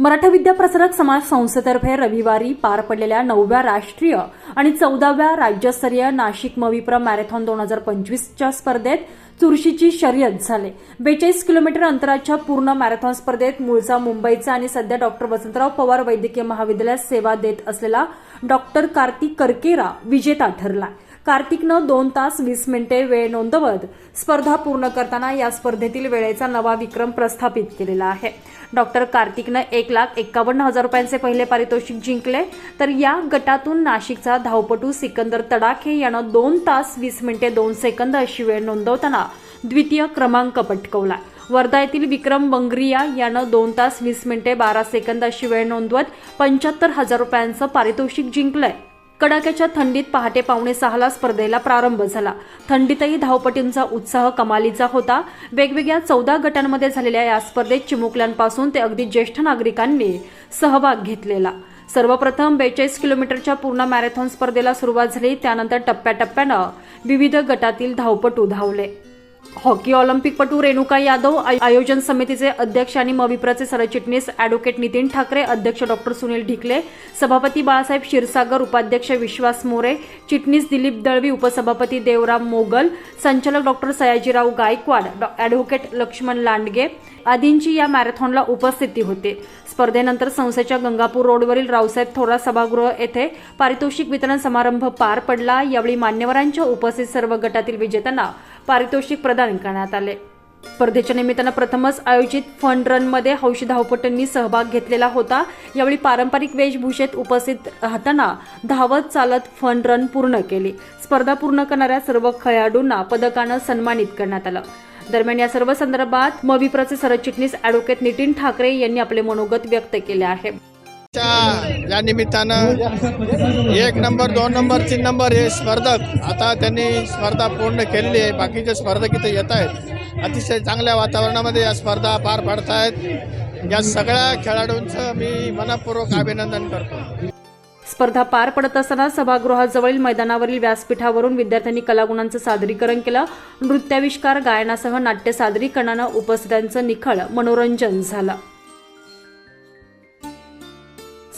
मराठा विद्या प्रसारक समाज संस्थेतर्फे रविवारी पार पडलेल्या नवव्या राष्ट्रीय आणि चौदाव्या राज्यस्तरीय नाशिक मविप्र मॅरेथॉन दोन हजार पंचवीसच्या स्पर्धेत चुरशीची शर्यत झाली. बेचाळीस किलोमीटर अंतराच्या पूर्ण मॅरेथॉन स्पर्धेत मूळचा मुंबईचा आणि सध्या डॉक्टर वसंतराव पवार वैद्यकीय महाविद्यालयात सेवा देत असलेला डॉक्टर कार्तिक करकेरा विजेता ठरला. कार्तिकनं दोन तास वीस मिनिटे वेळ नोंदवत स्पर्धा पूर्ण करताना या स्पर्धेतील वेळेचा नवा विक्रम प्रस्थापित केलेला आहे. डॉक्टर कार्तिकनं एक लाख एक्कावन्न हजार रुपयांचे पहिले पारितोषिक जिंकले तर या गटातून नाशिकचा धावपटू सिकंदर तडाखे यानं दोन तास वीस मिनिटे दोन सेकंद अशी वेळ नोंदवताना द्वितीय क्रमांक पटकवला. वर्धा येथील विक्रम बंगरिया यानं दोन तास वीस मिनिटे बारा सेकंद अशी वेळ नोंदवत पंच्याहत्तर हजार रुपयांचं पारितोषिक जिंकलंय. कडाक्याच्या थंडीत पहाटे पावणे सहाला स्पर्धेला प्रारंभ झाला. थंडीतही धावपटींचा उत्साह कमालीचा होता. वेगवेगळ्या चौदा गटांमध्ये झालेल्या या स्पर्धेत चिमुकल्यांपासून ते अगदी ज्येष्ठ नागरिकांनी सहभाग घेतलेला. सर्वप्रथम बेचाळीस किलोमीटरच्या पूर्ण मॅरेथॉन स्पर्धेला सुरुवात झाली. त्यानंतर टप्प्याटप्प्यानं विविध गटातील धावपटू धावले. हॉकी ऑलिम्पिकपटू रेणुका यादव आय- आयोजन समितीचे अध्यक्ष आणि मविप्रचे सरचिटणीस अॅडव्होकेट नितीन ठाकरे अध्यक्ष डॉक्टर सुनील ढिकले सभापती बाळासाहेब क्षीरसागर उपाध्यक्ष विश्वास मोरे चिटणीस दिलीप दळवी उपसभापती देवराम मोगल संचालक डॉक्टर सयाजीराव गायकवाड अॅडव्होकेट लक्ष्मण लांडगे आदींची या मॅरेथॉनला उपस्थिती होती. स्पर्धेनंतर संस्थेच्या गंगापूर रोडवरील रावसाहेब थोरात सभागृह येथे पारितोषिक वितरण समारंभ पार पडला. यावेळी मान्यवरांच्या उपस्थित सर्व गटातील विजेत्यांना पारितोषिक प्रदान करण्यात आले. स्पर्धेच्या निमित्तानं प्रथमच आयोजित फंड रनमध्ये हौशी धावपटूंनी सहभाग घेतलेला होता. यावेळी पारंपरिक वेशभूषेत उपस्थित राहताना धावत चालत फंड रन पूर्ण केली. स्पर्धा पूर्ण करणाऱ्या सर्व खेळाडूंना पदकानं सन्मानित करण्यात आलं. दरम्यान या सर्व संदर्भात मविप्रचे सरचिटणीस अॅडव्होकेट नितीन ठाकरे यांनी आपले मनोगत व्यक्त केले आहे. या निमित्तानं एक नंबर दोन नंबर तीन नंबर हे स्पर्धक आता त्यांनी स्पर्धा पूर्ण केलेली आहे. बाकीचे स्पर्धक इथे येत आहेत अतिशय चांगल्या वातावरणामध्ये या स्पर्धा पार पाडत आहेत या सगळ्या खेळाडूंचं मी मनपूर्वक अभिनंदन करतो. स्पर्धा पार पडत असताना सभागृहाजवळील मैदानावरील व्यासपीठावरून विद्यार्थ्यांनी कलागुणांचं सादरीकरण केलं. नृत्याविष्कार गायनासह नाट्य सादरीकरणानं उपस्थितांचं निखळ मनोरंजन झालं.